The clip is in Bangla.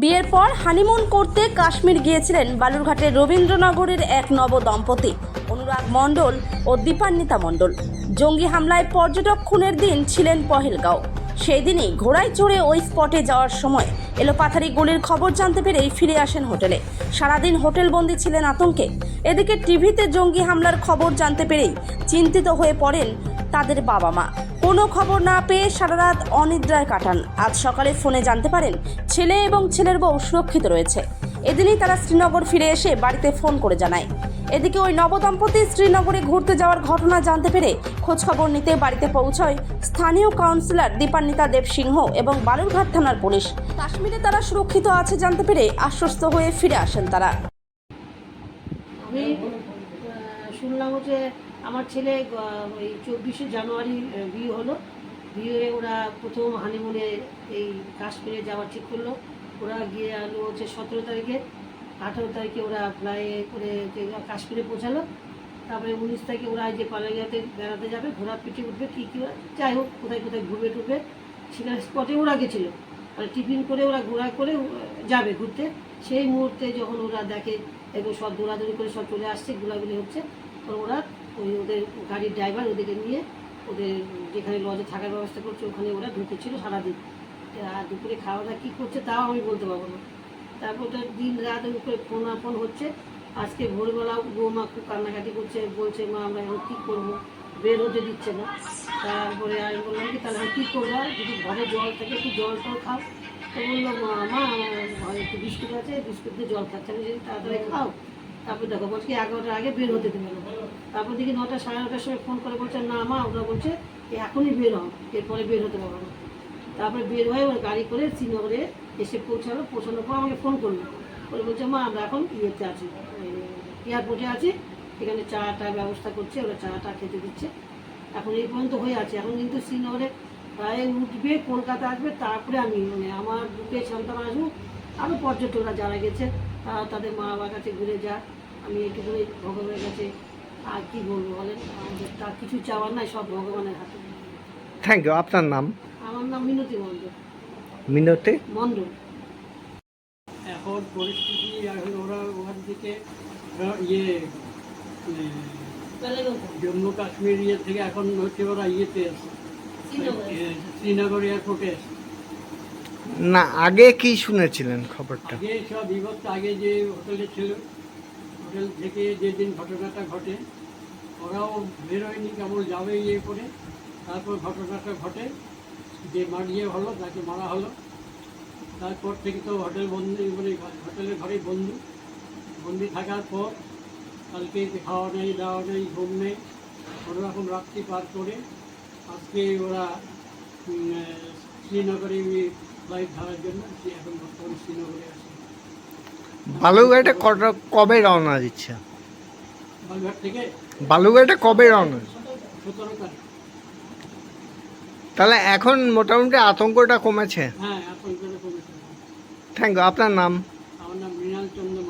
বিয়ের পর হানিমুন করতে কাশ্মীর গিয়েছিলেন বালুরঘাটের রবীন্দ্রনগরের এক নব দম্পতি, অনুরাগ মণ্ডল ও দীপান্বিতা মণ্ডল। জঙ্গি হামলায় পর্যটক খুনের দিন ছিলেন পহেলগাঁও। সেই দিনই ঘোড়ায় চড়ে ওই স্পটে যাওয়ার সময় এলোপাথারি গুলির খবর জানতে পেরেই ফিরে আসেন হোটেলে। সারাদিন হোটেলবন্দি ছিলেন আতঙ্কে। এদিকে টিভিতে জঙ্গি হামলার খবর জানতে পেরেই চিন্তিত হয়ে পড়েন তাদের বাবা মা। কোনো খবর না পেয়ে সারা রাত অনিদ্রায় কাটান। আজ সকালে ফোনে জানতে পারেন, ছেলে এবং ছেলের বউ সুরক্ষিত রয়েছে। এদিনই তারা শ্রীনগর ফিরে এসে বাড়িতে ফোন করে জানায়। এদিকে ওই নবদম্পতি শ্রীনগরে ঘুরতে যাওয়ার ঘটনা জানতে পেরে খোঁজখবর নিতে বাড়িতে পৌঁছয় স্থানীয় কাউন্সিলর দীপান্বিতা দেব সিংহ এবং বালুরঘাট থানার পুলিশ। কাশ্মীরে তারা সুরক্ষিত আছে জানতে পেরে আশ্বস্ত হয়ে ফিরে আসেন তারা। শুনলাম হচ্ছে আমার ছেলে ওই চব্বিশে জানুয়ারি বিয়ে হলো। বিয়ে ওরা প্রথম হানিমুনে এই কাশ্মীরে যাওয়া ঠিক করল। ওরা গিয়ে আলো হচ্ছে সতেরো তারিখে। আঠেরো তারিখে ওরা ফ্লাইয়ে করে কাশ্মীরে পৌঁছালো। তারপরে উনিশ তারিখে ওরা যে পালাইয়াতে বেড়াতে যাবে, ঘোড়ার পিঠে উঠবে, কী কী যাই হোক, কোথায় কোথায় ঘুরবে টুরবে, সেখানে স্পটে ওরা গেছিল। মানে টিফিন করে ওরা ঘোরা করে যাবে ঘুরতে। সেই মুহূর্তে যখন ওরা দেখে এগুলো সব দৌড়াদৌড়ি করে সব চলে আসছে, ঘোরাঘুরি হচ্ছে, তখন ওরা ওই ওদের গাড়ির ড্রাইভার ওদেরকে নিয়ে ওদের যেখানে লজে থাকার ব্যবস্থা করছে, ওখানে ওরা ঢুকেছিল সারাদিন। আর দুপুরে খাওয়া দাওয়া কী করছে তাও আমি বলতে পারব না। তারপর তো দিন রাত করে ফোন ফোন হচ্ছে। আজকে ভোরবেলা বৌমা খুব কান্নাকাটি করছে, বলছে, মা, আমরা এখন কী করব? বের হতে দিচ্ছে না। তারপরে আমি বললাম কি, তাহলে কী করব? যদি ঘরে জল থাকে, একটু জল টল খাও। তো বলল, মা আমার একটু বিস্কুট আছে, বিস্কুট দিয়ে জল খাচ্ছে। আমি যদি তাড়াতাড়ি খাও, তারপর দেখো, বলছে এগারোটার আগে বের হতে দেবে না। তারপর দেখি নটা, সাড়ে নটার সময় ফোন করে বলছে, না, মা, ওরা বলছে, "এ, এখনই বের হও, এরপরে বের হতে পারব না। তারপরে বের হয়ে ওর গাড়ি করে শ্রীনগরে এসে পৌঁছালো। পৌঁছানোর পর আমাকে ফোন করল। করে বলছে, মা, আমরা এখন ইয়েতে আছি এয়ারপোর্টে আছি। এখানে চা টা ব্যবস্থা করছে ওরা চা টা খেতে দিচ্ছে। এখন এই পর্যন্ত হয়ে আছে। এখন কিন্তু শ্রীনগরে প্রায় উঠবে কলকাতা আসবে তারপরে আমি মানে আমার বুকে সন্তান আসব। আরও পর্যটকরা যারা গেছে তারা তাদের মা বাবার কাছে ঘুরে যায় আমি একটুখানি ভগবানের কাছে আর কি বলব বলেন? আমাদের তার কিছু চাওয়ার নাই সব ভগবানের হাতে। থ্যাংক ইউ আপনার নাম? আমার নাম মিনতি মণ্ডল। মিনতি? মণ্ডল। এখন পরিস্থিতি এখন ওরা ওখান থেকে ইয়ে জম্মু কাশ্মীর ইয়ে থেকে এখন হচ্ছে ওরা ইয়েতে এসে শ্রীনগর এয়ারপোর্টে এসে না আগে কি শুনেছিলেন খবরটা? আগে সব বিভক্ত আগে যে হোটেলে ছিল হোটেল থেকে যেদিন ঘটনাটা ঘটে ওরাও বেরোয়নি কেবল যাবে ইয়ে করে তারপর ঘটনাটা ঘটে যে মারিয়ে হলো তাকে মারা হলো। তারপর থেকে তো হোটেল বন্দি মানে হোটেলের ঘরে বন্ধু বন্দি থাকার পর কালকে খাওয়া নেই দাওয়া নেই ঘুম নেই। কোনোরকম রাত্রি পার করে আজকে ওরা শ্রীনগরে ফ্লাইট ধরার জন্য এখন বর্তমানে শ্রীনগরে আছে। বালুঘাটে কটা- কবে রওনা দিচ্ছে? বালুঘাট থেকে? বালুঘাটে কবে রওনা সতেরো তারিখ। তাহলে এখন মোটামুটি আতঙ্কটা কমেছে? হ্যাঁ এখন কমেছে। থ্যাংক ইউ আপনার নাম? আমার নাম মৃণাল চন্দ্র